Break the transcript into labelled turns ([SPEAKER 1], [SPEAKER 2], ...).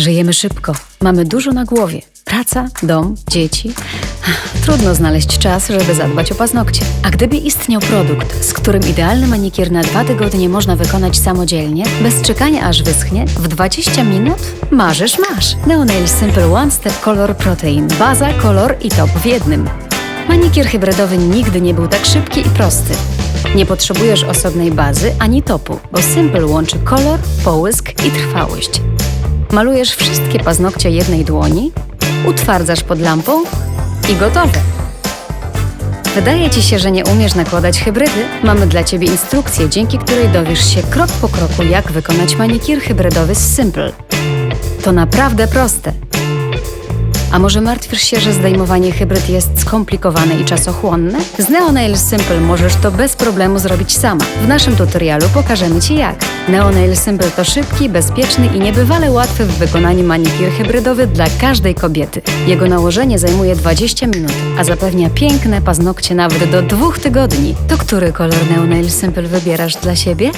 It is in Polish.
[SPEAKER 1] Żyjemy szybko, mamy dużo na głowie. Praca, dom, dzieci. Trudno znaleźć czas, żeby zadbać o paznokcie. A gdyby istniał produkt, z którym idealny manikier na dwa tygodnie można wykonać samodzielnie, bez czekania aż wyschnie, w 20 minut? Marzysz, masz! Neonail Simple One Step Color Protein. Baza, kolor i top w jednym. Manikier hybrydowy nigdy nie był tak szybki i prosty. Nie potrzebujesz osobnej bazy ani topu, bo Simple łączy kolor, połysk i trwałość. Malujesz wszystkie paznokcie jednej dłoni, utwardzasz pod lampą i gotowe. Wydaje Ci się, że nie umiesz nakładać hybrydy? Mamy dla Ciebie instrukcję, dzięki której dowiesz się krok po kroku, jak wykonać manikir hybrydowy z Simple. To naprawdę proste. A może martwisz się, że zdejmowanie hybryd jest skomplikowane i czasochłonne? Z Neonail Simple możesz to bez problemu zrobić sama. W naszym tutorialu pokażemy Ci jak. Neonail Simple to szybki, bezpieczny i niebywale łatwy w wykonaniu manikir hybrydowy dla każdej kobiety. Jego nałożenie zajmuje 20 minut, a zapewnia piękne paznokcie nawet do dwóch tygodni. To który kolor Neonail Simple wybierasz dla siebie?